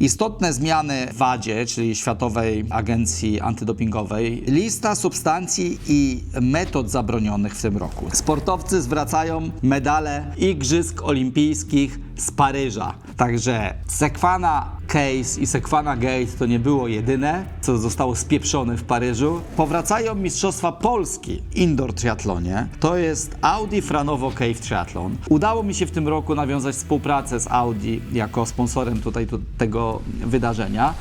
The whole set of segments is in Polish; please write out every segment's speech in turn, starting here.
Istotne zmiany w WADzie, czyli Światowej Agencji Antydopingowej, lista substancji i metod zabronionych w tym roku. Sportowcy zwracają medale Igrzysk Olimpijskich z Paryża. Także Sekwana Case i Sekwana Gate to nie było jedyne, co zostało spieprzone w Paryżu. Powracają Mistrzostwa Polski indoor triatlonie. To jest Audi Franowo Cave Triathlon. Udało mi się w tym roku nawiązać współpracę z Audi jako sponsorem tutaj tu, tego wydarzenia.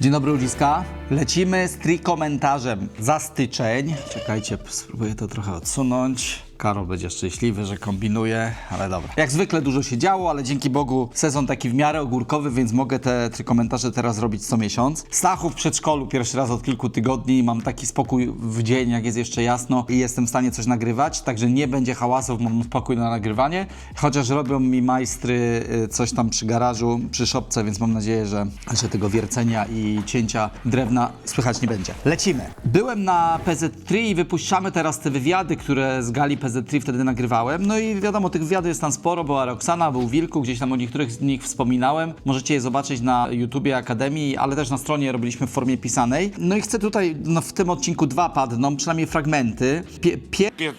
Dzień dobry ludziska. Lecimy z trikomentarzem za styczeń. Czekajcie, spróbuję to trochę odsunąć. Karol będzie szczęśliwy, że kombinuje, ale dobra. Jak zwykle dużo się działo, ale dzięki Bogu sezon taki w miarę ogórkowy, więc mogę te trikomentarze teraz robić co miesiąc. Stachu w przedszkolu pierwszy raz od kilku tygodni. Mam taki spokój w dzień, jak jest jeszcze jasno i jestem w stanie coś nagrywać, także nie będzie hałasów, mam spokój na nagrywanie. Chociaż robią mi majstry y, coś tam przy garażu, przy szopce, więc mam nadzieję, że, że tego wiercenia i cięcia drewna słychać nie będzie. Lecimy. Byłem na PZ3 i wypuszczamy teraz te wywiady, które z gali PZ3 wtedy nagrywałem. No i wiadomo, tych wywiadów jest tam sporo. Była Roxana, był Wilku, gdzieś tam o niektórych z nich wspominałem. Możecie je zobaczyć na YouTubie Akademii, ale też na stronie robiliśmy w formie pisanej. No i chcę tutaj, no w tym odcinku dwa padną, przynajmniej fragmenty. Pie, pie, Pier,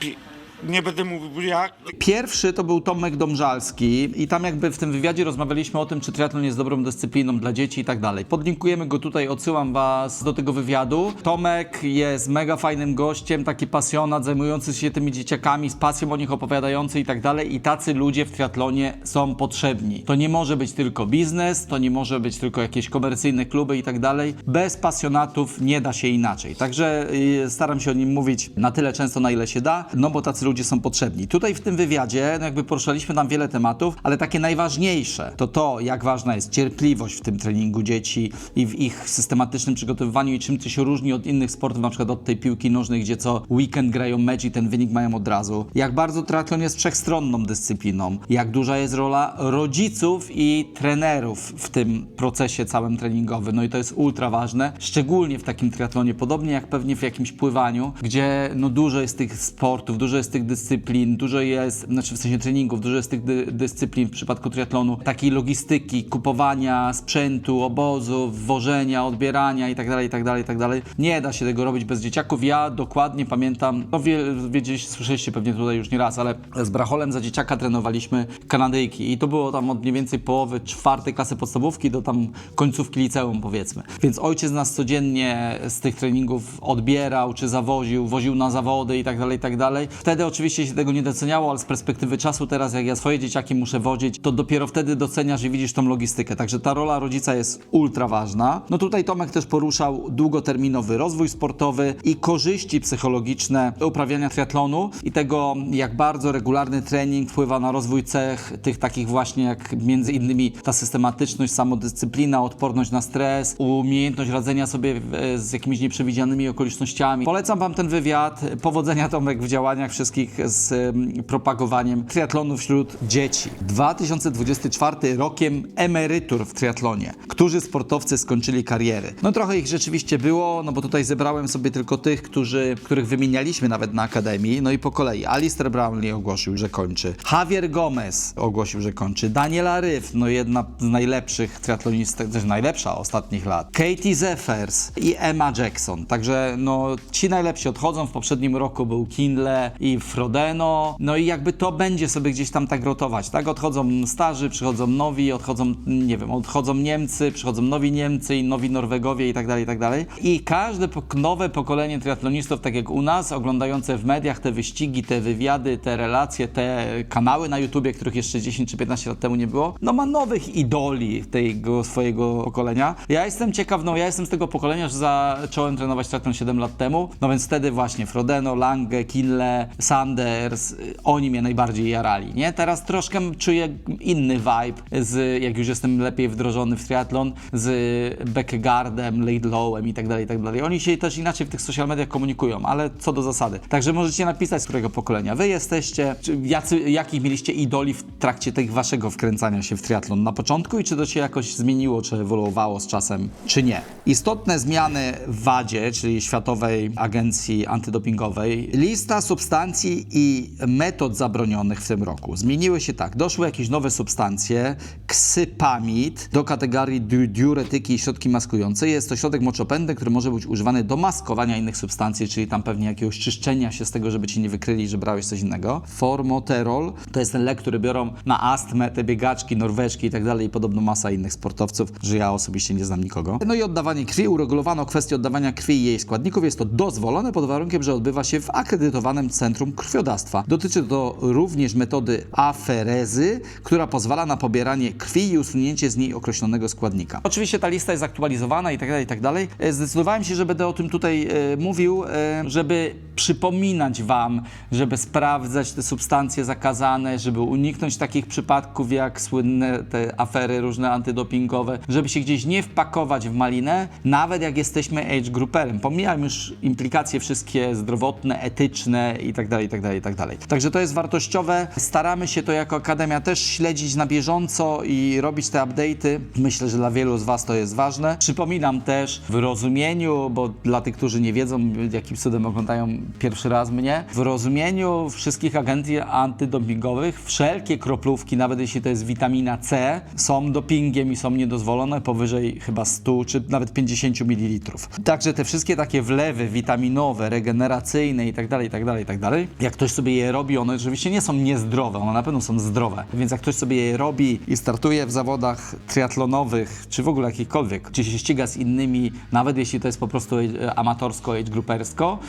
pi, nie będę mówił jak. Pierwszy to był Tomek Domżalski i tam jakby w tym wywiadzie rozmawialiśmy o tym, czy triatlon jest dobrą dyscypliną dla dzieci i tak dalej. Podlinkujemy go tutaj, odsyłam was do tego wywiadu. Tomek jest mega fajnym gościem, taki pasjonat, zajmujący się tymi dzieciakami, z pasją o nich opowiadający i tak dalej i tacy ludzie w triatlonie są potrzebni. To nie może być tylko biznes, to nie może być tylko jakieś komercyjne kluby i tak dalej. Bez pasjonatów nie da się inaczej. Także y, staram się o nim mówić na tyle często, na ile się da, no bo tacy ludzie są potrzebni. Tutaj w tym wywiadzie no jakby poruszaliśmy tam wiele tematów, ale takie najważniejsze to to, jak ważna jest cierpliwość w tym treningu dzieci i w ich systematycznym przygotowywaniu i czym to się różni od innych sportów, na przykład od tej piłki nożnej, gdzie co weekend grają mecz i ten wynik mają od razu. Jak bardzo triatlon jest wszechstronną dyscypliną, jak duża jest rola rodziców i trenerów w tym procesie całym treningowym. No i to jest ultra ważne, szczególnie w takim triatlonie, podobnie jak pewnie w jakimś pływaniu, gdzie no dużo jest tych sportów, dużo jest tych dyscyplin, dużo jest, znaczy w sensie treningów, dużo jest tych dy, dyscyplin w przypadku triatlonu, takiej logistyki, kupowania sprzętu, obozów, wożenia, odbierania itd., itd., itd. Nie da się tego robić bez dzieciaków. Ja dokładnie pamiętam, no wie, wiedzieliście, słyszeliście pewnie tutaj już nie raz, ale z Bracholem za dzieciaka trenowaliśmy Kanadyjki i to było tam od mniej więcej połowy czwartej klasy podstawówki do tam końcówki liceum powiedzmy. Więc ojciec nas codziennie z tych treningów odbierał, czy zawoził, woził na zawody i tak dalej, i tak. Wtedy oczywiście się tego nie doceniało, ale z perspektywy czasu teraz, jak ja swoje dzieciaki muszę wozić, to dopiero wtedy doceniasz i widzisz tą logistykę. Także ta rola rodzica jest ultra ważna. No tutaj Tomek też poruszał długoterminowy rozwój sportowy i korzyści psychologiczne uprawiania triatlonu i tego, jak bardzo regularny trening wpływa na rozwój cech tych takich właśnie jak między innymi ta systematyczność, samodyscyplina, odporność na stres, umiejętność radzenia sobie w- z jakimiś nieprzewidzianymi okolicznościami. Polecam Wam ten wywiad. Powodzenia Tomek w działaniach wszystkich z em, propagowaniem triatlonu wśród dzieci. 2024 rokiem emerytur w triatlonie. Którzy sportowcy skończyli kariery? No trochę ich rzeczywiście było, no bo tutaj zebrałem sobie tylko tych, którzy, których wymienialiśmy nawet na Akademii. No i po kolei. Alistair Brownlee ogłosił, że kończy. Javier Gomez ogłosił, że kończy. Daniela Ryf, no jedna z najlepszych triatlonistek, też najlepsza ostatnich lat. Katie Zeffers i Emma Jackson. Także no ci najlepsi odchodzą. W poprzednim roku był Kindle i Frodeno. No i jakby to będzie sobie gdzieś tam tak rotować, tak? Odchodzą starzy, przychodzą nowi, odchodzą, nie wiem, odchodzą Niemcy, przychodzą nowi Niemcy i nowi Norwegowie i tak dalej, i tak dalej. I każde nowe pokolenie triatlonistów, tak jak u nas, oglądające w mediach te wyścigi, te wywiady, te relacje, te kanały na YouTubie, których jeszcze 10 czy 15 lat temu nie było, no ma nowych idoli tego swojego pokolenia. Ja jestem ciekaw, no ja jestem z tego pokolenia, że zacząłem trenować triatlon 7 lat temu, no więc wtedy właśnie Frodeno, Lange, Kinle, Y, oni mnie najbardziej jarali, nie? Teraz troszkę czuję inny vibe, z, jak już jestem lepiej wdrożony w triatlon, z Beckegaardem, Laidlowem i tak dalej, tak dalej. Oni się też inaczej w tych social mediach komunikują, ale co do zasady. Także możecie napisać, z którego pokolenia wy jesteście, czy jacy, jakich mieliście idoli w trakcie tego waszego wkręcania się w triatlon na początku i czy to się jakoś zmieniło, czy ewoluowało z czasem, czy nie. Istotne zmiany w WADzie, czyli Światowej Agencji Antydopingowej, lista substancji substancji i metod zabronionych w tym roku. Zmieniły się tak. Doszły jakieś nowe substancje, ksypamid do kategorii di- diuretyki i środki maskujące. Jest to środek moczopędny, który może być używany do maskowania innych substancji, czyli tam pewnie jakiegoś czyszczenia się z tego, żeby ci nie wykryli, że brałeś coś innego. Formoterol to jest ten lek, który biorą na astmę te biegaczki, norweżki i tak dalej i podobno masa innych sportowców, że ja osobiście nie znam nikogo. No i oddawanie krwi. Uregulowano kwestię oddawania krwi i jej składników. Jest to dozwolone pod warunkiem, że odbywa się w akredytowanym centrum krwiodawstwa. Dotyczy to również metody aferezy, która pozwala na pobieranie krwi i usunięcie z niej określonego składnika. Oczywiście ta lista jest aktualizowana i tak dalej, i tak dalej. E, Zdecydowałem się, że będę o tym tutaj e, mówił, e, żeby przypominać Wam, żeby sprawdzać te substancje zakazane, żeby uniknąć takich przypadków jak słynne te afery różne antydopingowe, żeby się gdzieś nie wpakować w malinę, nawet jak jesteśmy age grouperem. Pomijam już implikacje wszystkie zdrowotne, etyczne i tak dalej, i tak dalej, i tak dalej. Także to jest wartościowe. Staramy się to jako Akademia też śledzić na bieżąco i robić te update'y. Myślę, że dla wielu z Was to jest ważne. Przypominam też w rozumieniu, bo dla tych, którzy nie wiedzą, jakim cudem oglądają pierwszy raz mnie, w rozumieniu wszystkich agencji antydopingowych wszelkie kroplówki, nawet jeśli to jest witamina C, są dopingiem i są niedozwolone powyżej chyba 100 czy nawet 50 ml. Także te wszystkie takie wlewy witaminowe, regeneracyjne i tak dalej, Jak ktoś sobie je robi, one oczywiście nie są niezdrowe, one na pewno są zdrowe. Więc jak ktoś sobie je robi i startuje w zawodach triatlonowych, czy w ogóle jakichkolwiek, czy się ściga z innymi, nawet jeśli to jest po prostu e, amatorsko, age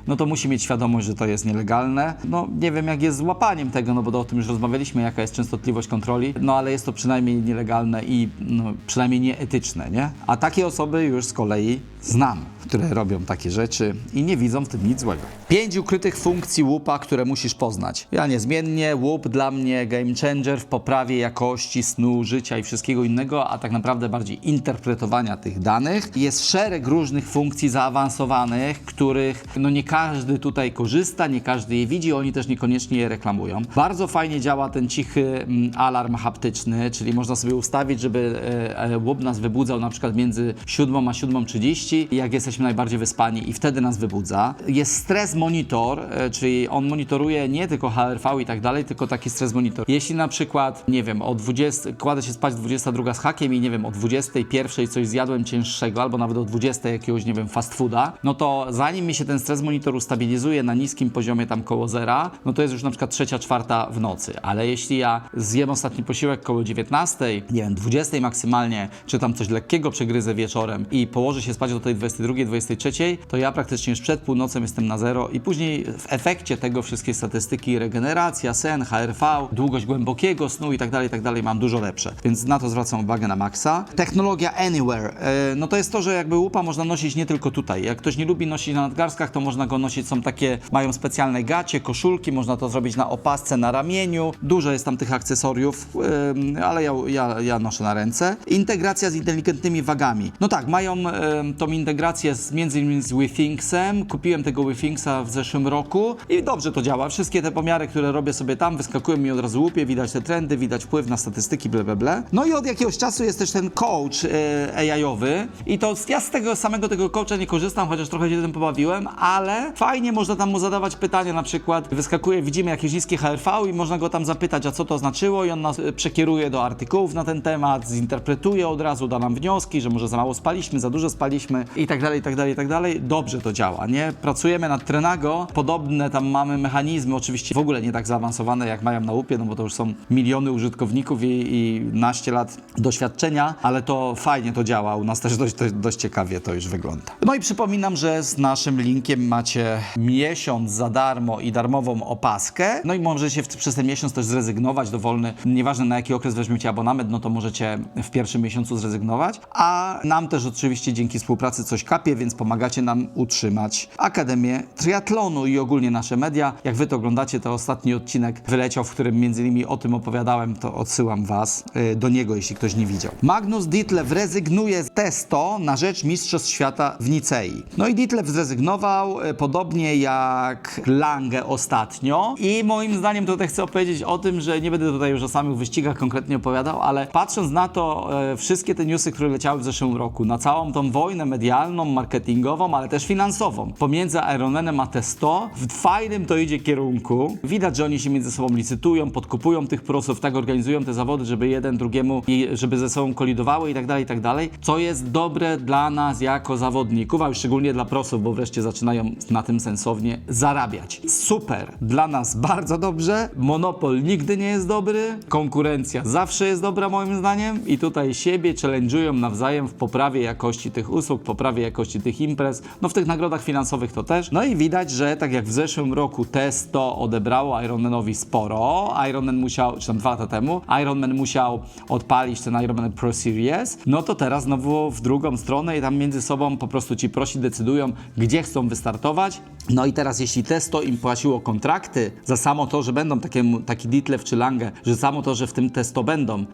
no to musi mieć świadomość, że to jest nielegalne. No nie wiem jak jest z łapaniem tego, no bo o tym już rozmawialiśmy, jaka jest częstotliwość kontroli, no ale jest to przynajmniej nielegalne i no, przynajmniej nieetyczne, nie? A takie osoby już z kolei znam, które robią takie rzeczy i nie widzą w tym nic złego. Pięć ukrytych funkcji łupa, które musisz poznać. Ja niezmiennie, łup dla mnie game changer w poprawie jakości snu, życia i wszystkiego innego, a tak naprawdę bardziej interpretowania tych danych. Jest szereg różnych funkcji zaawansowanych, których no nie każdy tutaj korzysta, nie każdy je widzi, oni też niekoniecznie je reklamują. Bardzo fajnie działa ten cichy mm, alarm haptyczny, czyli można sobie ustawić, żeby e, e, łup nas wybudzał na przykład między 7 a 7.30, jak jesteśmy najbardziej wyspani i wtedy nas wybudza. Jest stres monitor, e, czyli on monitoruje nie tylko HRV i tak dalej, tylko taki stres monitor. Jeśli na przykład, nie wiem, o 20, kładę się spać 22 z hakiem i nie wiem, o 21 coś zjadłem cięższego, albo nawet o 20 jakiegoś, nie wiem, fast fooda, no to zanim mi się ten stres monitor ustabilizuje na niskim poziomie tam koło zera, no to jest już na przykład trzecia, czwarta w nocy. Ale jeśli ja zjem ostatni posiłek koło 19, nie wiem, 20 maksymalnie, czy tam coś lekkiego przegryzę wieczorem i położę się spać do tej 22, 23, to ja praktycznie już przed północą jestem na zero i później w efekcie tego wszystkie statystyki, regeneracja, sen, HRV, długość głębokiego snu i tak dalej, tak dalej mam dużo lepsze. Więc na to zwracam uwagę na maksa. Technologia Anywhere. E, no to jest to, że jakby łupa można nosić nie tylko tutaj. Jak ktoś nie lubi nosić na nadgarstkach, to można go nosić, są takie, mają specjalne gacie, koszulki, można to zrobić na opasce, na ramieniu. Dużo jest tam tych akcesoriów, em, ale ja, ja, ja noszę na ręce. Integracja z inteligentnymi wagami. No tak, mają em, tą integrację z, między innymi z WeThinksem. Kupiłem tego WeThinksa w zeszłym roku i dobrze to działa. Wszystkie te pomiary, które robię sobie tam, wyskakują mi od razu łupie, widać te trendy, widać wpływ na statystyki, ble, ble, ble. No i od jakiegoś czasu jest też ten coach e, AI-owy i to ja z tego samego tego coacha nie korzystam, chociaż trochę się tym pobawiłem, ale fajnie można tam mu zadawać pytania, na przykład wyskakuje, widzimy jakieś niskie HRV i można go tam zapytać, a co to znaczyło i on nas e, przekieruje do artykułów na ten temat, zinterpretuje od razu, da nam wnioski, że może za mało spaliśmy, za dużo spaliśmy i tak dalej, i tak dalej, i tak dalej. Dobrze to działa, nie? Pracujemy nad Trenago, podobne tam mamy mechanizmy, oczywiście w ogóle nie tak zaawansowane jak mają na łupie, no bo to już są miliony użytkowników i, i naście lat doświadczenia, ale to fajnie to działa, u nas też dość, dość, dość ciekawie to już wygląda. No i przypominam, że z naszym linkiem macie miesiąc za darmo i darmową opaskę, no i możecie w, przez ten miesiąc też zrezygnować dowolny, nieważne na jaki okres weźmiecie abonament, no to możecie w pierwszym miesiącu zrezygnować, a nam też oczywiście dzięki współpracy coś kapie, więc pomagacie nam utrzymać Akademię Triatlonu i ogólnie nasze media. Jak wy to oglądacie, to ostatni odcinek wyleciał, w którym między innymi o tym opowiadałem, to odsyłam was y, do niego, jeśli ktoś nie widział. Magnus Ditlev rezygnuje z testo na rzecz Mistrzostw Świata w Nicei. No i Ditlev zrezygnował, y, podobnie jak Lange ostatnio i moim zdaniem tutaj chcę opowiedzieć o tym, że nie będę tutaj już o samych wyścigach konkretnie opowiadał, ale patrząc na to, e, wszystkie te newsy, które leciały w zeszłym roku, na całą tą wojnę medialną, marketingową, ale też finansową pomiędzy Ironmanem a Testo, w- fajnym to idzie kierunku. Widać, że oni się między sobą licytują, podkupują tych prosów, tak organizują te zawody, żeby jeden drugiemu, żeby ze sobą kolidowały i tak dalej, i tak dalej. Co jest dobre dla nas jako zawodników, a szczególnie dla prosów, bo wreszcie zaczynają na tym sensownie zarabiać. Super! Dla nas bardzo dobrze. Monopol nigdy nie jest dobry. Konkurencja zawsze jest dobra moim zdaniem i tutaj siebie challenge'ują nawzajem w poprawie jakości tych usług, poprawie jakości tych imprez. No w tych nagrodach finansowych to też. No i widać, że tak jak w zeszłym roku Testo odebrało Ironmanowi sporo, Ironman musiał, czy tam dwa lata temu, Ironman musiał odpalić ten Ironman Pro Series, no to teraz znowu w drugą stronę i tam między sobą po prostu ci prosi decydują, gdzie chcą wystartować. No i teraz jeśli Testo im płaciło kontrakty za samo to, że będą takie, taki Ditlev czy Lange, że samo to, że w tym Testo będą,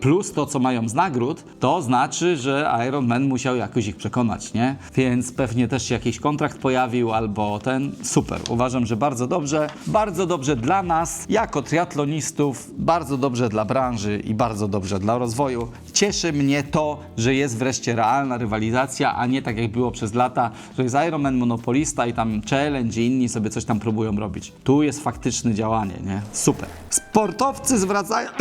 plus to, co mają z nagród, to znaczy, że Iron Man musiał jakoś ich przekonać, nie? Więc pewnie też się jakiś kontrakt pojawił albo ten. Super. Uważam, że bardzo dobrze. Bardzo dobrze dla nas, jako triatlonistów, bardzo dobrze dla branży i bardzo dobrze dla rozwoju. Cieszy mnie to, że jest wreszcie realna rywalizacja, a nie tak jak było przez lata, że jest Ironman monopolista i tam challenge i inni sobie coś tam próbują robić. Tu jest faktyczne działanie, nie? Super. Sportowcy zwracają...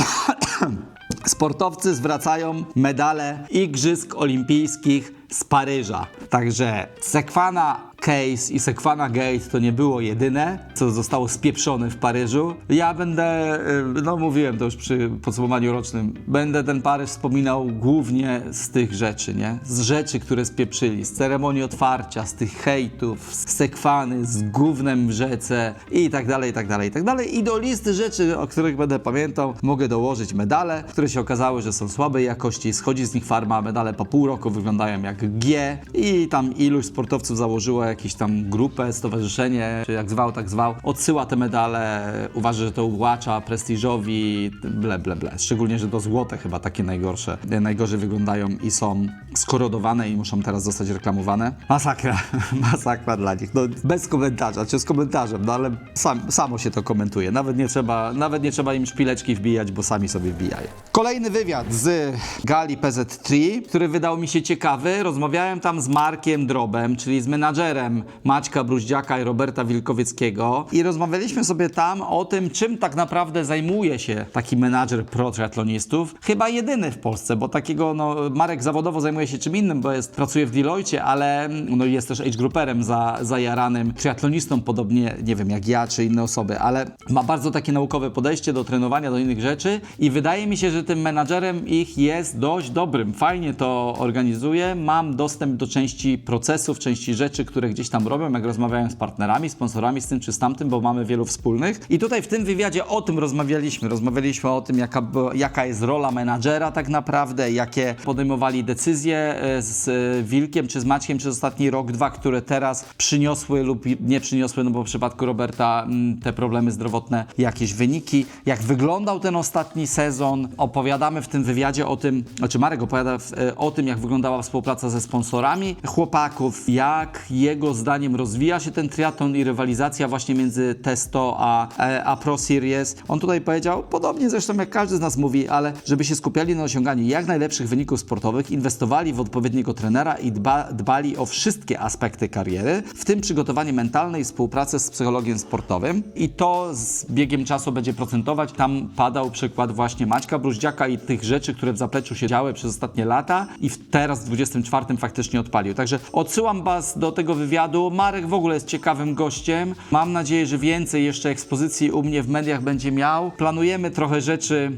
Sportowcy zwracają medale Igrzysk Olimpijskich z Paryża. Także Sekwana Case i Sekwana Gate to nie było jedyne, co zostało spieprzone w Paryżu. Ja będę, y, no mówiłem to już przy podsumowaniu rocznym, będę ten Paryż wspominał głównie z tych rzeczy, nie? Z rzeczy, które spieprzyli, z ceremonii otwarcia, z tych hejtów, z Sekwany, z gównem w rzece i tak dalej, i tak dalej, i tak dalej. I do listy rzeczy, o których będę pamiętał, mogę dołożyć medale, które się okazały, że są słabej jakości, schodzi z nich farma, medale po pół roku wyglądają jak G i tam iluś sportowców założyło jakąś tam grupę, stowarzyszenie, czy jak zwał, tak zwał, odsyła te medale, uważa, że to ułacza prestiżowi, ble, ble, ble. Szczególnie, że to złote chyba takie najgorsze, najgorzej wyglądają i są skorodowane i muszą teraz zostać reklamowane. Masakra, masakra dla nich. No, bez komentarza, czy z komentarzem, no ale sam, samo się to komentuje. Nawet nie, trzeba, nawet nie trzeba im szpileczki wbijać, bo sami sobie wbijają. Kolejny wywiad z Gali PZ3, który wydał mi się ciekawy. Rozmawiałem tam z Markiem Drobem, czyli z menadżerem Maćka Bruździaka i Roberta Wilkowieckiego i rozmawialiśmy sobie tam o tym, czym tak naprawdę zajmuje się taki menadżer pro triatlonistów. Chyba jedyny w Polsce, bo takiego, no, Marek zawodowo zajmuje się czym innym, bo jest, pracuje w Deloitte, ale no, jest też age grouperem za, zajaranym triatlonistą, podobnie, nie wiem, jak ja czy inne osoby, ale ma bardzo takie naukowe podejście do trenowania, do innych rzeczy i wydaje mi się, że tym menadżerem ich jest dość dobrym. Fajnie to organizuje, mam dostęp do części procesów, części rzeczy, które gdzieś tam robią, jak rozmawiają z partnerami, sponsorami, z tym czy z tamtym, bo mamy wielu wspólnych. I tutaj w tym wywiadzie o tym rozmawialiśmy. Rozmawialiśmy o tym, jaka, jaka jest rola menadżera tak naprawdę, jakie podejmowali decyzje e, z Wilkiem czy z Maćkiem przez ostatni rok, dwa, które teraz przyniosły lub nie przyniosły, no bo w przypadku Roberta mm, te problemy zdrowotne, jakieś wyniki. Jak wyglądał ten ostatni sezon, opowiadamy w tym wywiadzie o tym, znaczy Marek opowiada e, o tym, jak wyglądała współpraca ze sponsorami chłopaków, jak jego zdaniem rozwija się ten triatlon i rywalizacja właśnie między Testo a, e, a Pro Series. On tutaj powiedział, podobnie zresztą jak każdy z nas mówi, ale żeby się skupiali na osiąganiu jak najlepszych wyników sportowych, inwestowali w odpowiedniego trenera i dba, dbali o wszystkie aspekty kariery, w tym przygotowanie mentalne i współpracę z psychologiem sportowym. I to z biegiem czasu będzie procentować. Tam padał przykład właśnie Maćka Bruździaka i tych rzeczy, które w zapleczu się działy przez ostatnie lata i teraz w 24 faktycznie odpalił. Także odsyłam Was do tego wywiadu. Marek w ogóle jest ciekawym gościem. Mam nadzieję, że więcej jeszcze ekspozycji u mnie w mediach będzie miał. Planujemy trochę rzeczy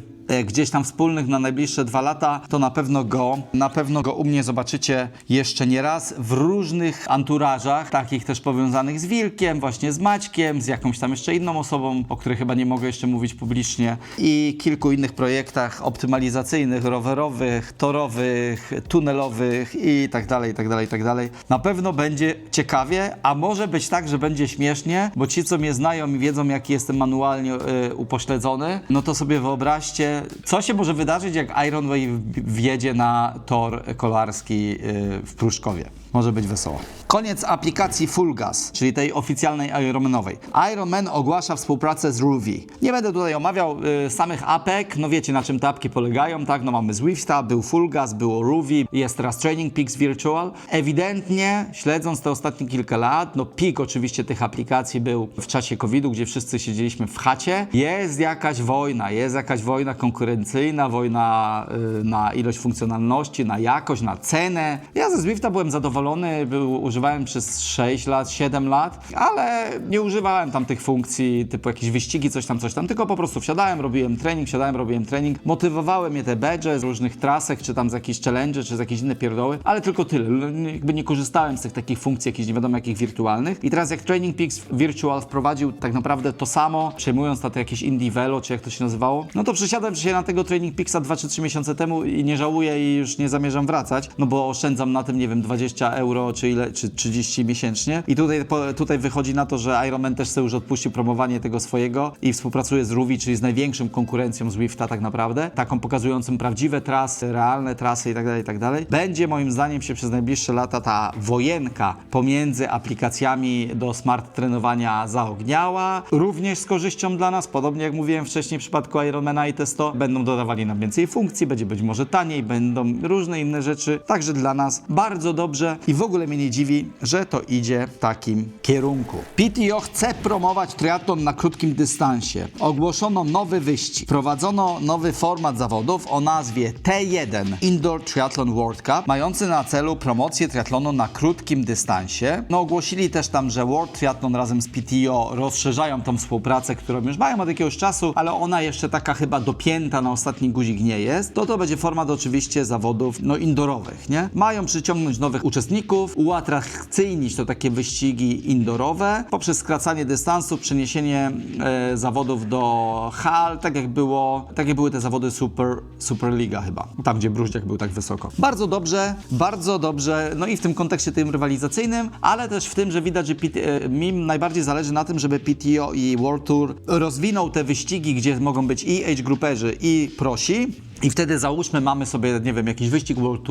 gdzieś tam wspólnych na najbliższe dwa lata, to na pewno go, na pewno go u mnie zobaczycie jeszcze nie raz w różnych anturażach, takich też powiązanych z Wilkiem, właśnie z Maćkiem, z jakąś tam jeszcze inną osobą, o której chyba nie mogę jeszcze mówić publicznie i kilku innych projektach optymalizacyjnych, rowerowych, torowych, tunelowych i tak dalej, i tak dalej, i tak dalej. Na pewno będzie ciekawie, a może być tak, że będzie śmiesznie, bo ci, co mnie znają i wiedzą, jaki jestem manualnie y, upośledzony, no to sobie wyobraźcie, co się może wydarzyć, jak Ironway w- wjedzie na tor kolarski y, w Pruszkowie. Może być wesoło. Koniec aplikacji Full Gas, czyli tej oficjalnej Ironmanowej. Ironman ogłasza współpracę z Ruby. Nie będę tutaj omawiał y, samych apek, no wiecie na czym te apki polegają, tak? No mamy Zwifta, był Full Gas, było Ruby, jest teraz Training Peaks Virtual. Ewidentnie, śledząc te ostatnie kilka lat, no pik oczywiście tych aplikacji był w czasie COVID-u, gdzie wszyscy siedzieliśmy w chacie. Jest jakaś wojna, jest jakaś wojna konkurencyjna, wojna y, na ilość funkcjonalności, na jakość, na cenę. Ja ze Zwifta byłem zadowolony, był, używałem przez 6 lat, 7 lat, ale nie używałem tam tych funkcji typu jakieś wyścigi, coś tam, coś tam, tylko po prostu wsiadałem, robiłem trening, wsiadałem, robiłem trening. Motywowały mnie te badge z różnych trasek, czy tam z jakichś challenge, czy z jakieś inne pierdoły, ale tylko tyle. Jakby nie korzystałem z tych takich funkcji jakichś nie wiadomo jakich wirtualnych. I teraz jak Training Peaks Virtual wprowadził tak naprawdę to samo, przejmując na to jakieś Indie Velo, czy jak to się nazywało, no to przesiadłem się na tego Training Peaksa 2 czy 3 miesiące temu i nie żałuję i już nie zamierzam wracać, no bo oszczędzam na tym, nie wiem, 20 euro czy ile, czy 30 miesięcznie. I tutaj, tutaj wychodzi na to, że Ironman też sobie już odpuścił promowanie tego swojego i współpracuje z Ruby, czyli z największą konkurencją Zwifta tak naprawdę, taką pokazującą prawdziwe trasy, realne trasy i tak dalej, i tak. Będzie moim zdaniem się przez najbliższe lata ta wojenka pomiędzy aplikacjami do smart trenowania zaogniała, również z korzyścią dla nas, podobnie jak mówiłem wcześniej w przypadku Ironmana i Testo, będą dodawali nam więcej funkcji, będzie być może taniej, będą różne inne rzeczy, także dla nas bardzo dobrze i w ogóle mnie nie dziwi, że to idzie w takim kierunku. PTO chce promować triatlon na krótkim dystansie. Ogłoszono nowy wyścig. Prowadzono nowy format zawodów o nazwie T1 Indoor Triathlon World Cup, mający na celu promocję triatlonu na krótkim dystansie. No ogłosili też tam, że World Triathlon razem z PTO rozszerzają tą współpracę, którą już mają od jakiegoś czasu, ale ona jeszcze taka chyba dopięta na ostatni guzik nie jest. To to będzie format oczywiście zawodów no indoorowych, nie? Mają przyciągnąć nowych uczestników, uatrakcyjnić to takie wyścigi indoorowe poprzez skracanie dystansu, przeniesienie e, zawodów do hal, tak jak było, tak jak były te zawody Super, Superliga chyba, tam gdzie Bruździak był tak wysoko. Bardzo dobrze, bardzo dobrze, no i w tym kontekście tym rywalizacyjnym, ale też w tym, że widać, że PT, e, najbardziej zależy na tym, żeby PTO i World Tour rozwinął te wyścigi, gdzie mogą być i age grouperzy i prosi, i wtedy załóżmy, mamy sobie, nie wiem, jakiś wyścig world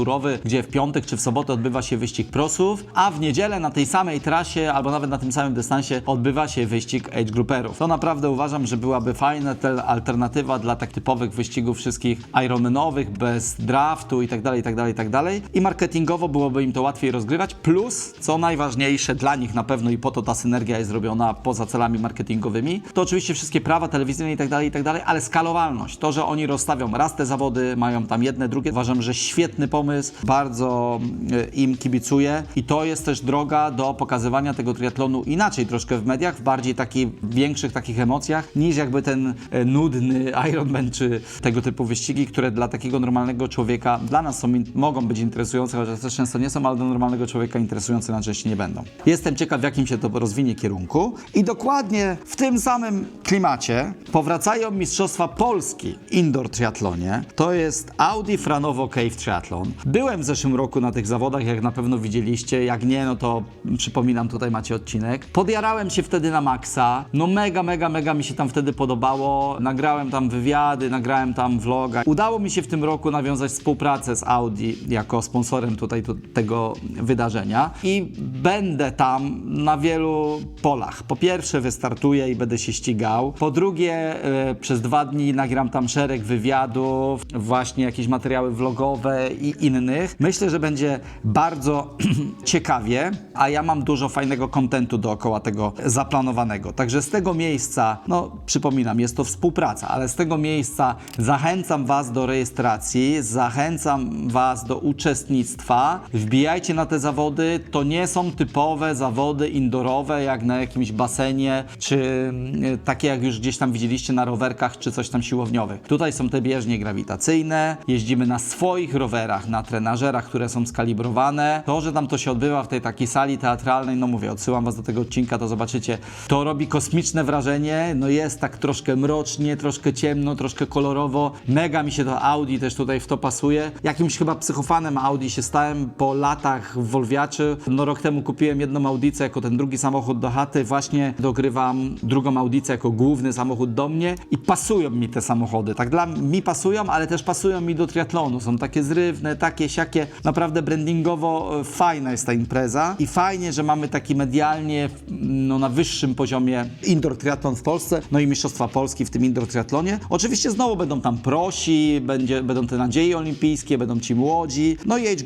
gdzie w piątek czy w sobotę odbywa się wyścig prosów, a w niedzielę na tej samej trasie albo nawet na tym samym dystansie odbywa się wyścig age grouperów. To naprawdę uważam, że byłaby fajna te- alternatywa dla tak typowych wyścigów wszystkich Ironmanowych, bez draftu tak i tak dalej, i tak dalej. I marketingowo byłoby im to łatwiej rozgrywać, plus, co najważniejsze dla nich na pewno i po to ta synergia jest robiona poza celami marketingowymi, to oczywiście wszystkie prawa telewizyjne i tak dalej, tak ale skalowalność. To, że oni rozstawią raz te zawody, mają tam jedne, drugie, uważam, że świetny pomysł, bardzo e, im kibicuję i to jest też droga do pokazywania tego triatlonu inaczej troszkę w mediach, w bardziej takich większych takich emocjach, niż jakby ten e, nudny Ironman czy tego typu wyścigi, które dla takiego normalnego człowieka, dla nas są, mogą być interesujące, chociaż też często nie są, ale dla normalnego człowieka interesujące na części nie będą. Jestem ciekaw, w jakim się to rozwinie kierunku i dokładnie w tym samym klimacie powracają Mistrzostwa Polski indoor triatlonie. To jest Audi Franowo Cave Triathlon. Byłem w zeszłym roku na tych zawodach, jak na pewno widzieliście. Jak nie, no to przypominam, tutaj macie odcinek. Podjarałem się wtedy na maksa. No mega, mega, mega mi się tam wtedy podobało. Nagrałem tam wywiady, nagrałem tam vloga. Udało mi się w tym roku nawiązać współpracę z Audi jako sponsorem tutaj tu, tego wydarzenia i będę tam na wielu polach. Po pierwsze wystartuję i będę się ścigał. Po drugie e, przez dwa dni nagram tam szereg wywiadów, właśnie jakieś materiały vlogowe i innych. Myślę, że będzie bardzo ciekawie, a ja mam dużo fajnego kontentu dookoła tego zaplanowanego. Także z tego miejsca, no przypominam, jest to współpraca, ale z tego miejsca zachęcam Was do rejestracji, zachęcam Was do uczestnictwa. Wbijajcie na te zawody. To nie są typowe zawody indoorowe, jak na jakimś basenie, czy mm, takie jak już gdzieś tam widzieliście na rowerkach, czy coś tam siłowniowych. Tutaj są te bieżnie grawitacyjne, jeździmy na swoich rowerach, na trenażerach, które są skalibrowane. To, że tam to się odbywa w tej takiej sali teatralnej, no mówię, odsyłam Was do tego odcinka, to zobaczycie. To robi kosmiczne wrażenie, no jest tak troszkę mrocznie, troszkę ciemno, troszkę kolorowo. Mega mi się to Audi też tutaj w to pasuje. Jakimś chyba psychofanem Audi się stałem po latach Wolwiaczy. No rok temu kupiłem jedną Audicę jako ten drugi samochód do chaty, właśnie dogrywam drugą Audicę jako główny samochód do mnie i pasują mi te samochody. Tak dla mi pasują, ale też pasują mi do triatlonu. Są takie zrywne, takie, siakie. Naprawdę brandingowo e, fajna jest ta impreza i fajnie, że mamy taki medialnie no, na wyższym poziomie indoor triatlon w Polsce, no i Mistrzostwa Polski w tym indoor triatlonie. Oczywiście znowu będą tam prosi, będzie, będą te nadzieje olimpijskie, będą ci młodzi. No i age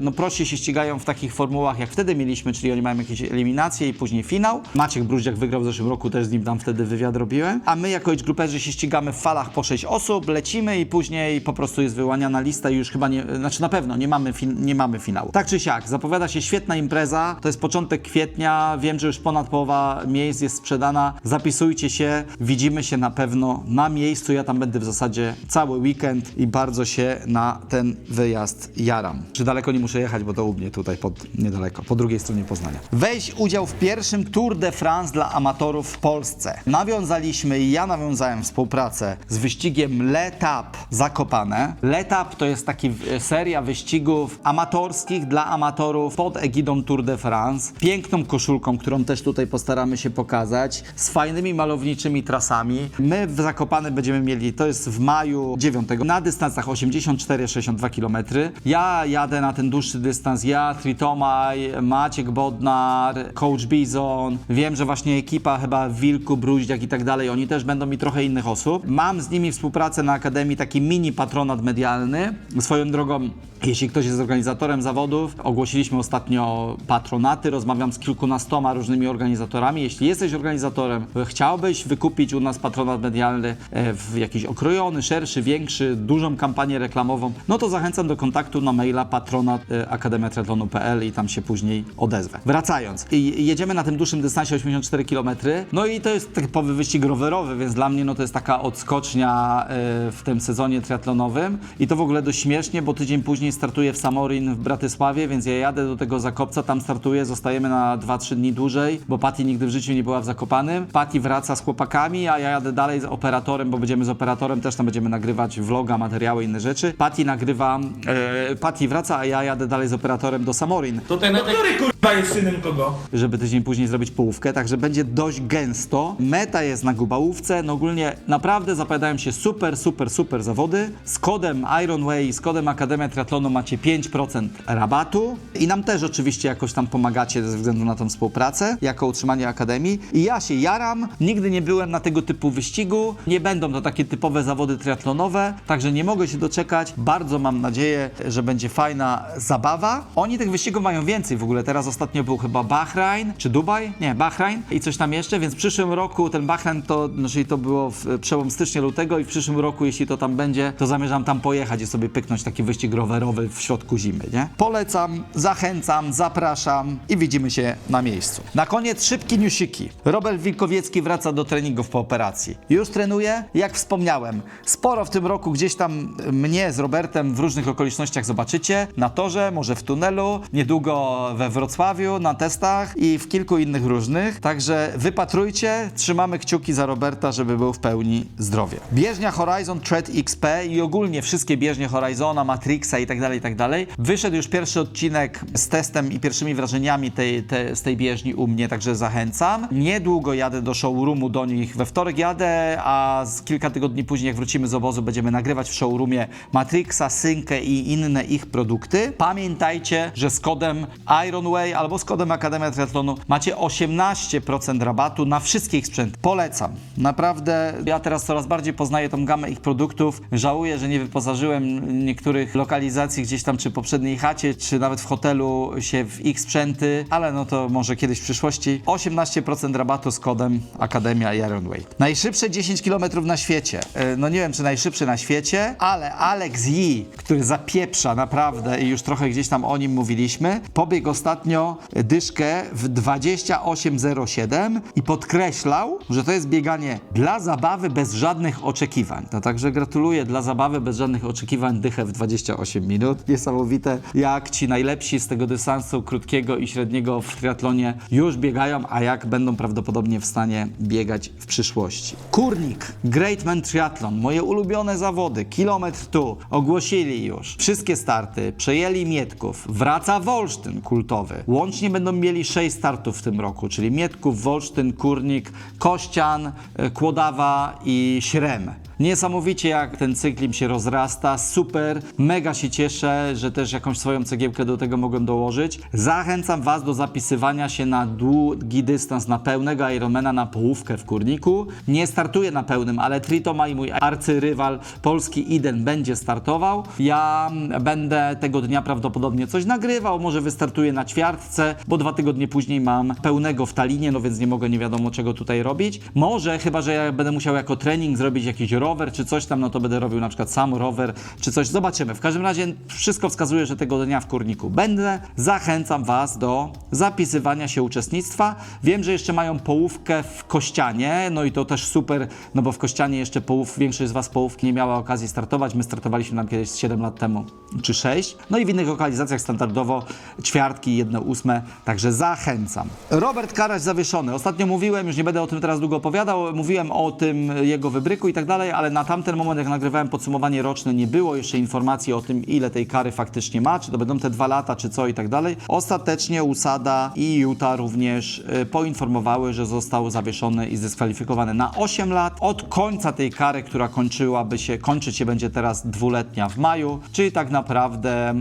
no prosi się ścigają w takich formułach, jak wtedy mieliśmy, czyli oni mają jakieś eliminacje i później finał. Maciek Bruździak wygrał w zeszłym roku, też z nim tam wtedy wywiad robiłem. A my jako age się ścigamy w falach po 6 osób, lecimy i później po prostu jest wyłaniana lista i już chyba nie, znaczy na pewno nie mamy, nie mamy finału. Tak czy siak, zapowiada się świetna impreza, to jest początek kwietnia, wiem, że już ponad połowa miejsc jest sprzedana, zapisujcie się, widzimy się na pewno na miejscu, ja tam będę w zasadzie cały weekend i bardzo się na ten wyjazd jaram. Czy daleko nie muszę jechać, bo to u mnie tutaj pod, niedaleko, po drugiej stronie Poznania. Weź udział w pierwszym Tour de France dla amatorów w Polsce. Nawiązaliśmy i ja nawiązałem współpracę z wyścigiem Letap Zakopane. Letap to jest taki e, seria wyścigów amatorskich dla amatorów pod egidą Tour de France. Piękną koszulką, którą też tutaj postaramy się pokazać, z fajnymi malowniczymi trasami. My w Zakopane będziemy mieli, to jest w maju 9, na dystansach 84-62 km. Ja jadę na ten dłuższy dystans, ja, Tritomaj, Maciek Bodnar, Coach Bizon. Wiem, że właśnie ekipa chyba Wilku, Bruździak i tak dalej, oni też będą i trochę innych osób. Mam z nimi współpracę na Akademii, taki mini patronat medialny. Swoją drogą, jeśli ktoś jest organizatorem zawodów, ogłosiliśmy ostatnio patronaty, rozmawiam z kilkunastoma różnymi organizatorami. Jeśli jesteś organizatorem, chciałbyś wykupić u nas patronat medialny e, w jakiś okrojony, szerszy, większy, dużą kampanię reklamową, no to zachęcam do kontaktu na maila patronat e, i tam się później odezwę. Wracając, jedziemy na tym dłuższym dystansie 84 km, no i to jest typowy wyścig rowerowy, więc dla mnie no to jest taka odskocznia e, w tym sezonie triatlonowym i to w ogóle dość śmiesznie, bo tydzień później startuję w Samorin w Bratysławie, więc ja jadę do tego Zakopca, tam startuję, zostajemy na 2-3 dni dłużej, bo Patty nigdy w życiu nie była w Zakopanym. Patty wraca z chłopakami, a ja jadę dalej z operatorem, bo będziemy z operatorem, też tam będziemy nagrywać vloga, materiały, inne rzeczy. Patty nagrywa, e, Patty wraca, a ja jadę dalej z operatorem do Samorin To ten, który jest synem kogo? żeby tydzień później zrobić połówkę, także będzie dość gęsto. Meta jest na Gubałówce, no ogólnie naprawdę zapowiadają się super, super, super zawody. Z kodem Ironway, z kodem Akademia Triathlonu macie 5% rabatu i nam też oczywiście jakoś tam pomagacie ze względu na tą współpracę, jako utrzymanie Akademii. I ja się jaram, nigdy nie byłem na tego typu wyścigu, nie będą to takie typowe zawody triatlonowe, także nie mogę się doczekać. Bardzo mam nadzieję, że będzie fajna zabawa. Oni tych wyścigów mają więcej w ogóle. Teraz ostatnio był chyba Bahrain, czy Dubaj? Nie, Bahrain i coś tam jeszcze, więc w przyszłym roku ten Bahrain to, no, czyli to było w przełom stycznia, lutego i w przyszłym roku, jeśli to tam będzie, to zamierzam tam pojechać i sobie pyknąć taki wyścig rowerowy w środku zimy, nie? Polecam, zachęcam, zapraszam i widzimy się na miejscu. Na koniec szybki newsiki. Robert Wilkowiecki wraca do treningów po operacji. Już trenuje? Jak wspomniałem, sporo w tym roku gdzieś tam mnie z Robertem w różnych okolicznościach zobaczycie. Na torze, może w tunelu, niedługo we Wrocławiu, na testach i w kilku innych różnych. Także wypatrujcie, trzymamy kciuki za Roberta, żeby był w pełni zdrowy. Bieżnia Horizon Tread XP i ogólnie wszystkie bieżnie Horizona, Matrixa i tak dalej, i tak. Wyszedł już pierwszy odcinek z testem i pierwszymi wrażeniami tej, te, z tej bieżni u mnie, także zachęcam. Niedługo jadę do showroomu do nich. We wtorek jadę, a z kilka tygodni później, jak wrócimy z obozu, będziemy nagrywać w showroomie Matrixa, Synkę i inne ich produkty. Pamiętajcie, że z kodem Ironway albo z kodem Akademia Triathlonu macie 18% rabatu na wszystkie ich sprzęty. Polecam. Naprawdę, ja teraz coraz bardziej poznaję tą gamę ich produktów. Żałuję, że nie wyposażyłem niektórych lokalizacji gdzieś tam, czy poprzedniej chacie, czy nawet w hotelu się w ich sprzęty, ale no to może kiedyś w przyszłości. 18% rabatu z kodem Akademia Ironway. Najszybsze 10 km na świecie. E, No nie wiem, czy najszybszy na świecie, ale Alex Yee, który zapieprza naprawdę i już trochę gdzieś tam o nim mówiliśmy, pobiegł ostatnio dyszkę w 28.07 i podkreślał, że to jest bieganie dla zabawy bez żadnych oczekiwań. No także gratuluję dla zabawy bez żadnych oczekiwań dychę w 28 minut. Niesamowite, jak ci najlepsi z tego dystansu krótkiego i średniego w triatlonie już biegają, a jak będą prawdopodobnie w stanie biegać w przyszłości. Kurnik, Greatman Triathlon, moje ulubione zawody, kilometr tu, ogłosili już wszystkie starty, przejęli Mietków, wraca Wolsztyn kultowy. Łącznie będą mieli 6 startów w tym roku, czyli Mietków, Wolsztyn, Kurnik, Kościan, e, Kłodawa i Śrem. Niesamowicie jak ten cykl im się rozrasta, super, mega się cieszę, że też jakąś swoją cegiełkę do tego mogłem dołożyć. Zachęcam Was do zapisywania się na długi dystans, na pełnego Ironmana, na połówkę w Kurniku. Nie startuję na pełnym, ale Tritoma i mój arcyrywal polski Iden będzie startował. Ja będę tego dnia prawdopodobnie coś nagrywał, może wystartuję na ćwiartce, bo dwa tygodnie później mam pełnego w Talinie, no więc nie mogę nie wiadomo czego tutaj robić. Może, chyba że ja będę musiał jako trening zrobić jakiś rower czy coś tam, no to będę robił na przykład sam rower czy coś. Zobaczymy. W każdym razie wszystko wskazuje, że tego dnia w Kurniku będę. Zachęcam Was do zapisywania się uczestnictwa. Wiem, że jeszcze mają połówkę w Kościanie, no i to też super, no bo w Kościanie jeszcze połów, większość z Was połówki nie miała okazji startować. My startowaliśmy tam kiedyś 7 lat temu, czy 6. No i w innych lokalizacjach standardowo ćwiartki, jedne ósme, także zachęcam. Robert Karaś zawieszony. Ostatnio mówiłem, już nie będę o tym teraz długo opowiadał, mówiłem o tym jego wybryku i tak dalej, ale na tamten moment, jak nagrywałem podsumowanie roczne, nie było jeszcze informacji o tym, ile tej kary faktycznie ma, czy to będą te dwa lata, czy co i tak dalej. Ostatecznie USADA i Utah również y, poinformowały, że został zawieszony i zdyskwalifikowany na 8 lat. Od końca tej kary, która kończyłaby się, kończyć się będzie teraz dwuletnia w maju, czyli tak naprawdę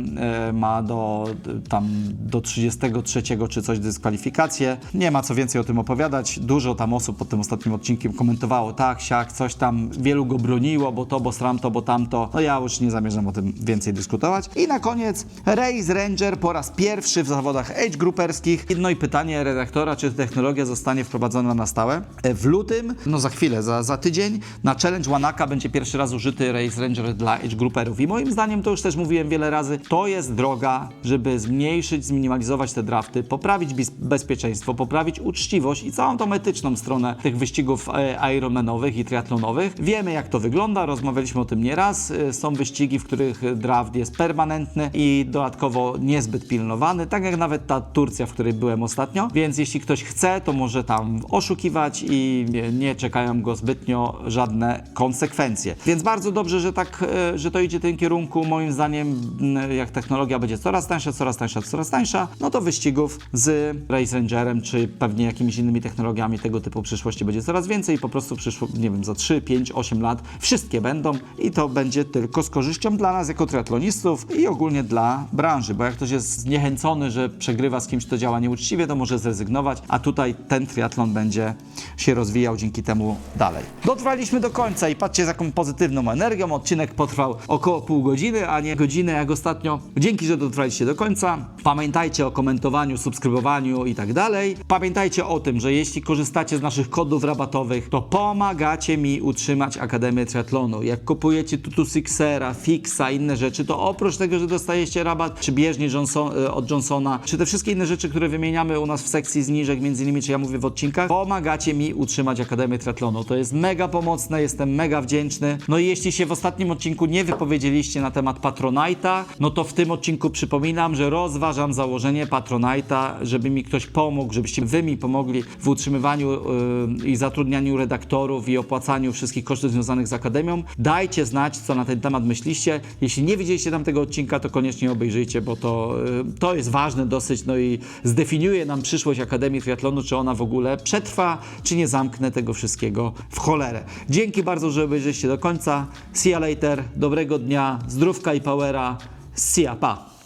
y, ma do tam do 33 czy coś dyskwalifikację. Nie ma co więcej o tym opowiadać. Dużo tam osób pod tym ostatnim odcinkiem komentowało tak, siak, coś tam, wielu go broniło, bo to, bo sram to, bo tamto. No ja już nie zamierzam o tym więcej dyskutować. I na koniec Race Ranger po raz pierwszy w zawodach age grouperskich. No i pytanie redaktora, czy technologia zostanie wprowadzona na stałe. E, W lutym, no za chwilę, za, za tydzień, na Challenge Wanaka będzie pierwszy raz użyty Race Ranger dla age grouperów. I moim zdaniem, to już też mówiłem wiele razy, to jest droga, żeby zmniejszyć, zminimalizować te drafty, poprawić bez- bezpieczeństwo, poprawić uczciwość i całą tą etyczną stronę tych wyścigów e, Ironmanowych i triatlonowych. Wiemy, jak to wygląda, rozmawialiśmy o tym nieraz. E, Są wyścigi, w których draft jest permanentny i dodatkowo niezbyt pilnowany, tak jak nawet ta Turcja, w której byłem ostatnio. Więc jeśli ktoś chce, to może tam oszukiwać i nie, czekają go zbytnio żadne konsekwencje. Więc bardzo dobrze, że tak, e, że to idzie w tym kierunku. Moim zdaniem, m, jak technologia będzie coraz tańsza, coraz tańsza, coraz tańsza, no to wyścigów z Race Rangerem, czy pewnie jakimiś innymi technologiami tego typu w przyszłości będzie coraz więcej i po prostu przyszło, nie wiem, za 3, 5, 8 lat wszystkie będą i to będzie tylko z korzyścią dla nas jako triatlonistów i ogólnie dla branży, bo jak ktoś jest zniechęcony, że przegrywa z kimś, kto działa nieuczciwie, to może zrezygnować, a tutaj ten triatlon będzie się rozwijał dzięki temu dalej. Dotrwaliśmy do końca i patrzcie z jaką pozytywną energią. Odcinek potrwał około pół godziny, a nie godzinę jak ostatnio. Dzięki, że dotrwaliście do końca. Pamiętajcie o komentowaniu, subskrybowaniu i tak dalej. Pamiętajcie o tym, że jeśli korzystacie z naszych kodów rabatowych, to pomagacie mi utrzymać Akademię Triathlonu. Jak kupujecie Tutu Sixera, Fixa, inne rzeczy, to oprócz tego, że dostajecie rabat, czy bieżnie Johnson, e, od Johnsona, czy te wszystkie inne rzeczy, które wymieniamy u nas w sekcji zniżek, między innymi, czy ja mówię w odcinkach, pomagacie mi utrzymać Akademię Triathlonu. To jest mega pomocne, jestem mega wdzięczny. No i jeśli się w ostatnim odcinku nie wypowiedzieliście na temat Patronite'a, no to w tym odcinku przypominam, że rozważam założenie Patronite'a, żeby mi ktoś pomógł, żebyście wy mi pomogli w utrzymywaniu yy, i zatrudnianiu redaktorów i opłacaniu wszystkich kosztów związanych z Akademią. Dajcie znać, co na ten temat myśliście. Jeśli nie widzieliście tam tego odcinka, to koniecznie obejrzyjcie, bo to, yy, to jest ważne dosyć, no i zdefiniuje nam przyszłość Akademii Triathlonu, czy ona w ogóle przetrwa, czy nie zamknę tego wszystkiego w cholerę. Dzięki bardzo, że obejrzeliście do końca. See you later, dobrego dnia, zdrówka i powera. See ya, pa!